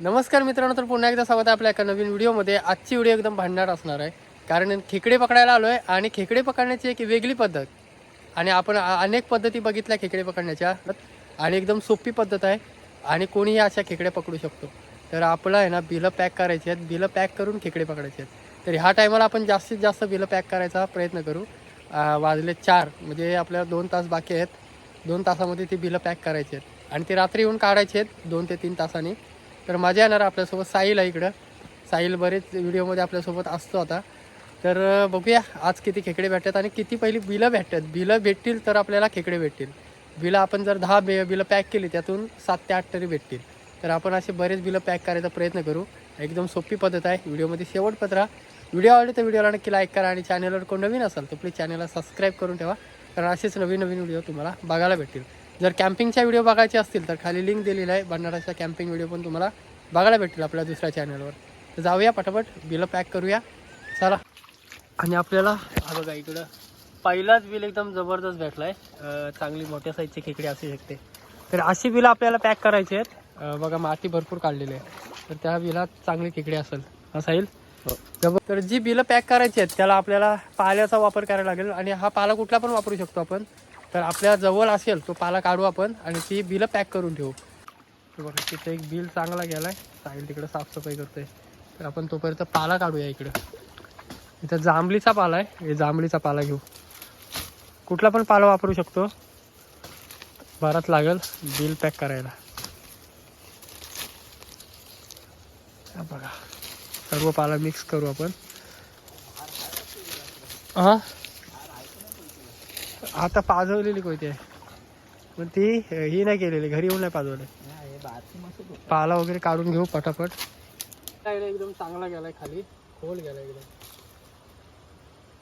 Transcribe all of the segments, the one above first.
नमस्कार मित्रांनो तर पुन्हा एकदा स्वागत आहे आपल्या एका नवीन व्हिडिओमध्ये. आजची व्हिडिओ एकदम भांडणार असणार आहे. कारण खेकडे पकडायला आलो आहे आणि खेकडे पकडण्याची एक वेगळी पद्धत आणि आपण अनेक पद्धती बघितल्या खेकडे पकडण्याच्या. आणि एकदम सोपी पद्धत आहे आणि कोणीही अशा खेकडे पकडू शकतो. तर आपलं आहे ना बिलं पॅक करायची आहेत. बिलं पॅक करून खेकडे पकडायचे आहेत. तर ह्या टायमाला आपण जास्तीत जास्त बिलं पॅक करायचा प्रयत्न करू. वाजले चार म्हणजे आपल्याला दोन तास बाकी आहेत. दोन तासामध्ये ती बिलं पॅक करायची आहेत. आणि ती रात्री येऊन काढायची आहेत दोन ते तीन तासांनी. तर मजा येणार आपल्यासोबत साहिल आहे इकडं. साहिल बरेच व्हिडिओमध्ये आपल्यासोबत असतो आता. तर बघूया आज किती खेकडे भेटतात आणि किती पहिली बिलं भेटतात. बिलं भेटतील तर आपल्याला खेकडे भेटतील. बिलं आपण जर दहा बे बिलं पॅक केली त्यातून सात ते आठ तरी भेटतील. तर आपण असे बरेच बिलं पॅक करायचा प्रयत्न करू. एकदम सोपी पद्धत आहे. व्हिडिओमध्ये शेवटपर्यंत राहा. व्हिडिओ आवडले तर व्हिडिओला नक्की लाईक करा आणि चॅनलवर कोण नवीन असाल तर प्लीज चॅनलला सबस्क्राईब करून ठेवा. कारण असेच नवीन नवीन व्हिडिओ तुम्हाला बघायला भेटतील. जर कॅम्पिंगच्या व्हिडिओ बघायचे असतील तर खाली लिंक दिलेली आहे. भंडाराच्या कॅम्पिंग व्हिडिओ पण तुम्हाला बघायला भेटतील आपल्या दुसऱ्या चॅनलवर तर जाऊया पटापट. बिलं पॅक करूया. चला. आणि आपल्याला हा बघा इकडं. पहिलाच बिल एकदम जबरदस्त भेटला आहे चांगली मोठ्या साईजची खेकडी असू शकते. तर अशी बिलं आपल्याला पॅक करायची आहेत. बघा माती भरपूर काढलेली आहे. तर त्या बिलात चांगली खेकडी असेल. असं येईल? जबर तर जी बिलं पॅक करायची आहेत त्याला आपल्याला पाल्याचा वापर करायला लागेल. आणि हा पाला कुठला पण वापरू शकतो आपण. तर आपल्या जवळ असेल तो पाला काढू आपण आणि ती बिलं पॅक करून ठेवू. बघा तिथे एक बिल चांगला गेलाय. साहिल तिकडं साफसफाई करतोय. तर आपण तोपर्यंत पाला काढूया इकडं. इथं जांभळीचा पाला आहे. हे जांभळीचा पाला घेऊ. कुठला पण पाला वापरू शकतो. बराच लागेल बिल पॅक करायला. बघा सर्व पाला मिक्स करू आपण. हा? आता पाजवलेली कोणती आहे? पण ती ही नाही केलेली घरी येऊन नाही पाजवले. पाला वगैरे काढून घेऊ पटापट. एकदम चांगला गेलाय खाली खोल गेलाय एकदम.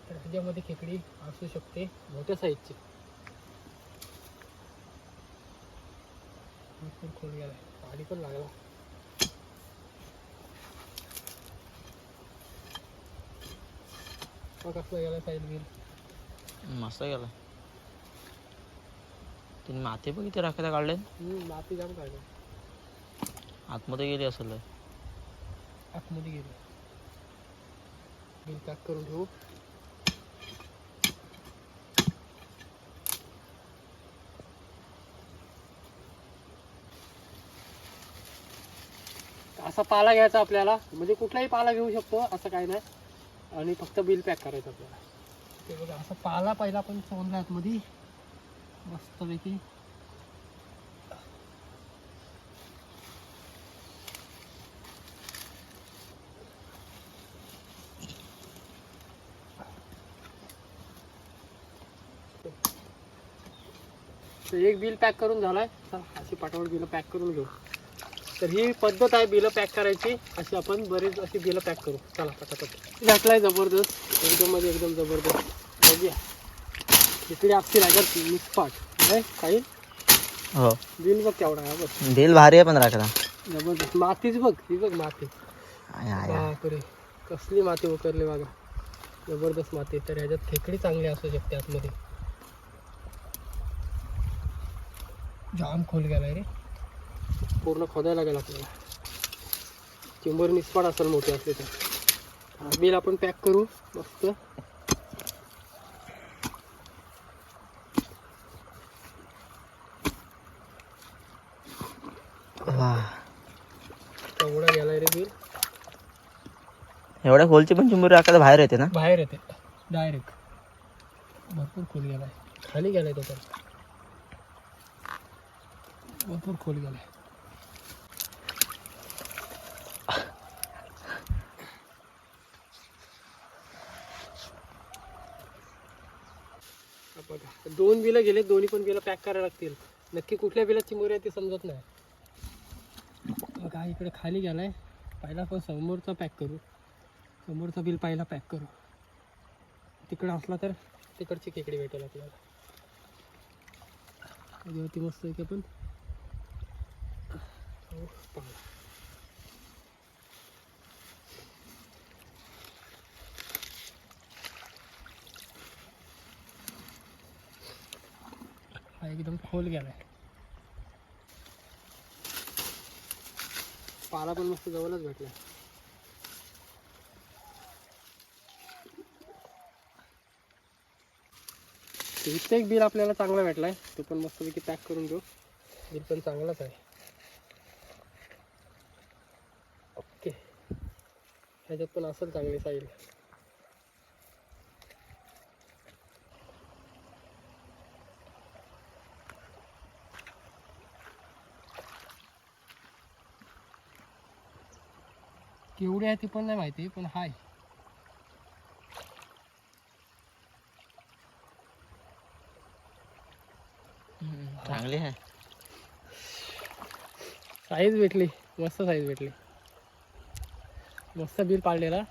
तर ह्याच्यामध्ये खेकडी असू शकते मोठ्या साईजची खोल गेलाय पाणी पण लागला. कसला गेला साईड मस्त गेला तुम्ही माती बघ इथे राखायला काढले माती जाम काढली. आतमध्ये गेली असेल आतमध्ये गेली. बिल पॅक करून घेऊ असा पाला घ्यायचा आपल्याला. म्हणजे कुठलाही पाला घेऊ शकतो असं काही नाही. आणि फक्त बिल पॅक करायचं आपल्याला. ते बघा असा पाला पहिला पण सोडला आतमध्ये. मस्तपैकी. तर एक बिल पॅक करून झालाय. अशी पाठवड बिलं पॅक करून घेऊ. तर ही पद्धत आहे बिलं पॅक करायची. अशी आपण बरेच अशी बिलं पॅक करू. चला पटापट. घातलाय जबरदस्त. एकदम मध्ये एकदम जबरदस्त. बघूया. इकडे असतील अगर निष्पाट काय काही? हो. बिल बघ केवढा आहे बघ. बिल भारी आहे पण राखायला जबरदस्त. मातीच बघ ही बघ माती. बापरे कसली माती उकरली बघा. जबरदस्त माती तर ह्याच्यात खेकडी चांगली असू शकते आतमध्ये. जाम खोल गेलाय रे. पूर्ण खोदायला लागेल आपल्याला. चिंबर निस्पाड असेल मोठी असली तर. हा, बिल आपण पॅक करू. मस्त एवढा गेलाय रे बिल एवढ्या खोलची पण चिंबुरी राखायला बाहेर येते ना? बाहेर येते. डायरेक्ट भरपूर खोल गेलाय. खाली गेलाय तो भरपूर खोल गेलाय. दोन बिलं गेले दोन्ही पण बिलं पॅक करायला लागतील. नक्की कुठल्या बिलात चिंबोरी आहे ते समजत नाही. बघा इकडे खाली गेलाय. पहिला पण समोरचा पॅक करू. समोरचा बिल पहिला पॅक करू. तिकडं असला तर तिकडची खेकडी भेटेल आपल्याला. ती मस्त आहे की आपण हो, हा एकदम खोल गेलाय. पाला पण मस्त जवळच भेटला इथे एक बिल आपल्याला चांगला भेटलाय. तो पण मस्तपैकी पॅक करून घेऊ. बिल पण चांगलाच आहे. ओके. ह्याच्यात पण असेल चांगली साईल. केवढी आहे ती पण नाही माहिती पण हाय. साईज भेटली. मस्त साईज भेटली. मस्त बिल पाडलेला.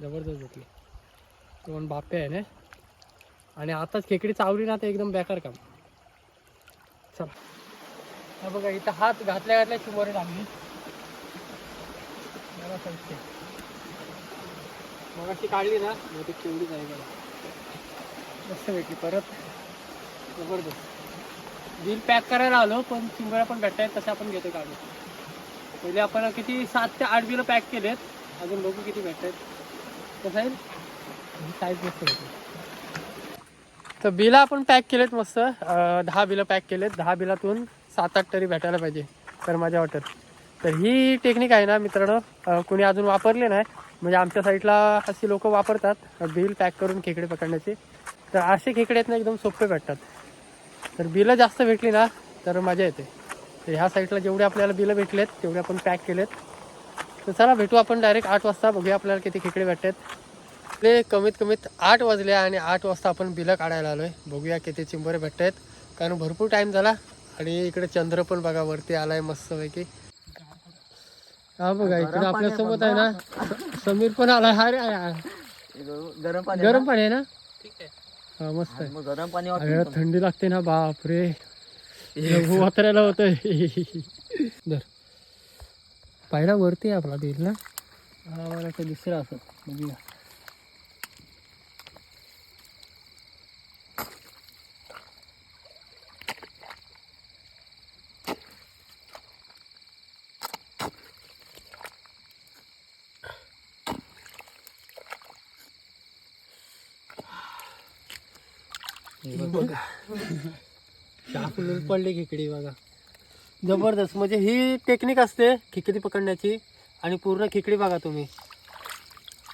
जबरदस्त भेटली. दोन बाप्पे बापे आहे ना. आणि आताच खेकडी चावली ना तर एकदम बेकार काम. चला. हा बघा इथं हात घातल्या घातल्या चिमोरे लागली. मग अशी काढली ना मग ती चिवडी आहे मस्त भेटली परत. जबरदस्त. बिल पॅक करायला आलो पण चिंबळ्या पण भेटतायत तसे आपण घेतो काढून. पहिले आपण किती सात ते आठ बिलं पॅक केलेत. अजून बघू किती भेटत कसं आहे साईज मस्त तर बिलं आपण पॅक केलेत मस्त. दहा बिलं पॅक केलेत. दहा बिलातून सात आठ तरी भेटायला पाहिजे तर माझ्या वाटत. तर ही टेक्निक आहे ना मित्रांनो. कुणी कोणी अजून वापरले नाही म्हणजे आमच्या साईडला अशी लोक वापरतात बिल पॅक करून खेकडे पकडण्याचे. तर असे खेकडे आहेत ना एकदम सोपे भेटतात. तर बिलं जास्त भेटली ना तर मजा येते. तर ह्या साईडला जेवढे आपल्याला बिलं भेटलेत तेवढे आपण पॅक केलेत. तर चला भेटू आपण डायरेक्ट आठ वाजता. बघूया आपल्याला किती खेकडे भेटतात ते कमीत कमीत आठ वाजले आणि आठ वाजता आपण बिलं काढायला आलोय. बघूया किती चिंबोरे भेटत आहेत कारण भरपूर टाईम झाला आणि इकडे चंद्र पण बघा वरती आलाय मस्तपैकी. हा बघा इकडे आपल्यासोबत आहे ना समीर पण आलाय हा रे. गरम पाणी गरम पाणी आहे ना? हा मस्त आहे. गरम पाणी थंडी लागते ना बापरे. वातरायला होतंय. धर. पहिला वरती आपला बिल ना? हा मला वाटतं दुसरा असं. बघूया. बघा. शापून पडली खेकडी बघा. जबरदस्त. म्हणजे ही टेक्निक असते खेकडी पकडण्याची आणि पूर्ण खेकडी बघा तुम्ही.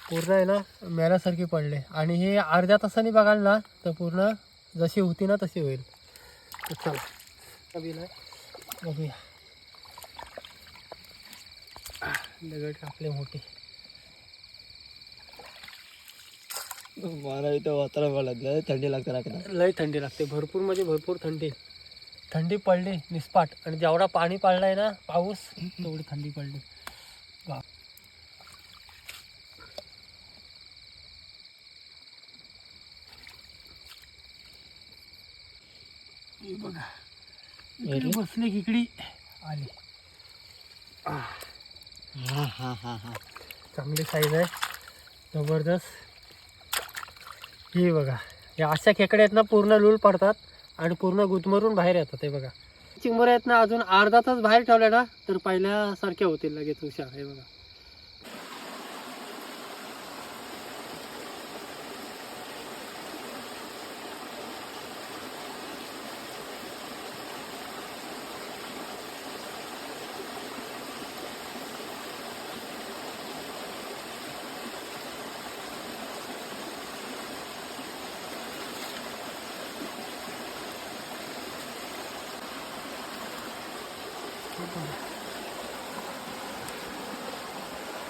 पूर्ण आहे ना मेल्यासारखी पडले. आणि हे अर्ध्या तासाने बघाल ना तर पूर्ण जशी होती ना तशी होईल. तर चला नाही बघूया. दगड टाकले मोठे. मला इथं वातारा पडत नाही. थंडी लागते राखता लय थंडी लागते. भरपूर म्हणजे भरपूर थंडी. थंडी पडली निस्पाट आणि जेवढा पाणी पडलाय ना पाऊस तेवढी थंडी पडली. बघा. बसले इकडी. आली. हा हा हा हा. चांगली साईज आहे. जबरदस्त. हे बघा या अशा खेकड्या आहेत ना पूर्ण लूल पडतात आणि पूर्ण गुदमरून बाहेर येतात हे बघा. चिंबोऱ्या आहेत ना अजून अर्धा तास बाहेर ठेवल्या ना तर पहिल्यासारख्या होतील लगेच हुशार हे बघा.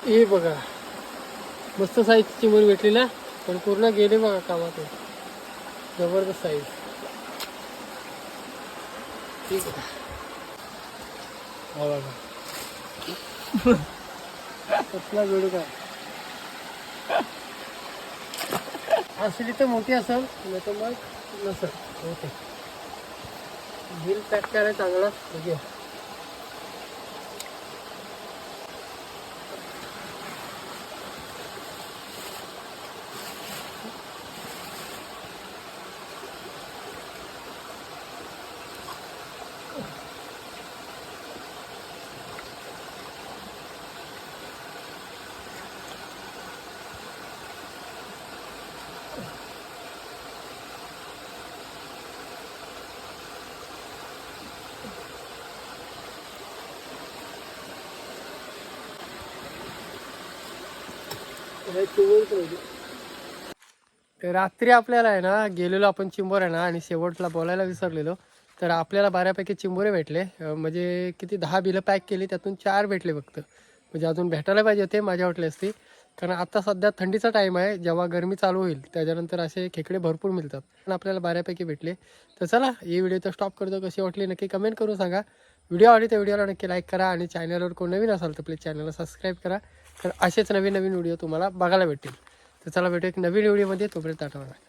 हे बघा. मस्त साईज चिमूर भेटली ना? पण पूर्ण गेले बघा कामातून. जबरदस्त साईज ठीक आहे. कसला वेळू काय? असली तर मोठी असेल नाही तर मग नसेल. ओके. बिल पॅक करायला चांगला. रात्री आपल्याला आहे ना गेलेलो आपण चिंबोर आहे ना आणि शेवटला बोलायला विसरलेलो. तर आपल्याला बऱ्यापैकी चिंबोरे भेटले. म्हणजे किती दहा बिलं पॅक केली त्यातून चार भेटले फक्त. म्हणजे अजून भेटायला पाहिजे होते माझ्या वाटले असते कारण आता सध्या थंडीचा टाईम आहे जेव्हा गरमी चालू होईल त्याच्यानंतर असे खेकडे भरपूर मिळतात. पण आपल्याला बऱ्यापैकी भेटले. तर चला ही व्हिडिओ तर स्टॉप करतो. कशी वाटली नक्की कमेंट करून सांगा. व्हिडिओ आवडली तर व्हिडिओला नक्की लाईक करा. आणि चॅनलवर कोण नवीन असाल तर प्लीज चॅनलला सबस्क्राईब करा. तर असेच नवीन नवीन व्हिडिओ तुम्हाला बघायला भेटतील. तर चला भेटू एक नवीन व्हिडिओमध्ये तोपर्यंत आठवणार